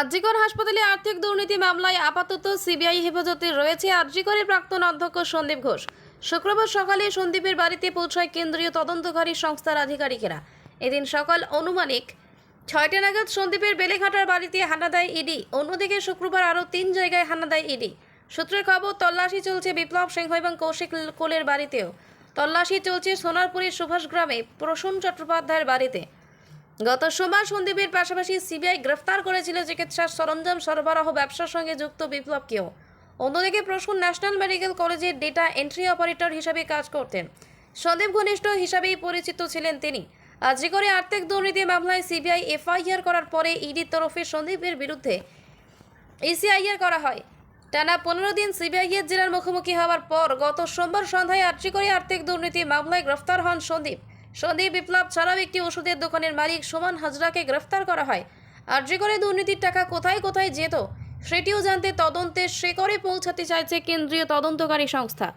আরজিকর হাসপাতালে আর্থিক দুর্নীতি মামলায় আপাতত সিবিআই হেফাজতে রয়েছে আরজিকরের প্রাক্তন অধ্যক্ষ সন্দীপ ঘোষ। শুক্রবার সকালে সন্দীপের বাড়িতে পৌঁছায় কেন্দ্রীয় তদন্তকারী সংস্থার আধিকারিকেরা। এদিন সকাল অনুমানিক ছয়টা নাগাদ সন্দীপের বেলেঘাটার বাড়িতে হানা দেয় ইডি। অন্যদিকে শুক্রবার আরও তিন জায়গায় হানা দেয় ইডি। সূত্রের খবর, তল্লাশি চলছে বিপ্লব সিংহ এবং কৌশিক কোলের বাড়িতেও। তল্লাশি চলছে সোনারপুরের সুভাষ গ্রামে প্রসূন চট্টোপাধ্যায়ের বাড়িতে। গত সোমবার সন্দীপের পাশাপাশি সিবিআই গ্রেফতার করেছিল চিকিৎসার সরঞ্জাম সরবরাহ ব্যবসার সঙ্গে যুক্ত বিপ্লবকেও। অন্যদিকে প্রসূন ন্যাশনাল মেডিকেল কলেজের ডেটা এন্ট্রি অপারেটর হিসাবে কাজ করতেন। সন্দীপ ঘনিষ্ঠ হিসাবেই পরিচিত ছিলেন তিনি। আজকে করে আর্থিক দুর্নীতি মামলায় সিবিআই এফআইআর করার পরে ইডির তরফে সন্দীপের বিরুদ্ধে ইসিআইআর করা হয়। টানা পনেরো দিন সিবিআইয়ের জেলার মুখোমুখি হওয়ার পর গত সোমবার সন্ধ্যায় আর্চিকরে আর্থিক দুর্নীতি মামলায় গ্রেফতার হন সন্দীপ। সন্দীপ বিপ্লব ছাড়াও একটি ওষুধের দোকানের মালিক সোমান হাজরাকে গ্রেফতার করা হয়। আর যে আর্চিকরে দুর্নীতির টাকা কোথায় কোথায় যেত, সেটিও জানতে তদন্তে শেকরে পৌঁছাতে চাইছে কেন্দ্রীয় তদন্তকারী সংস্থা।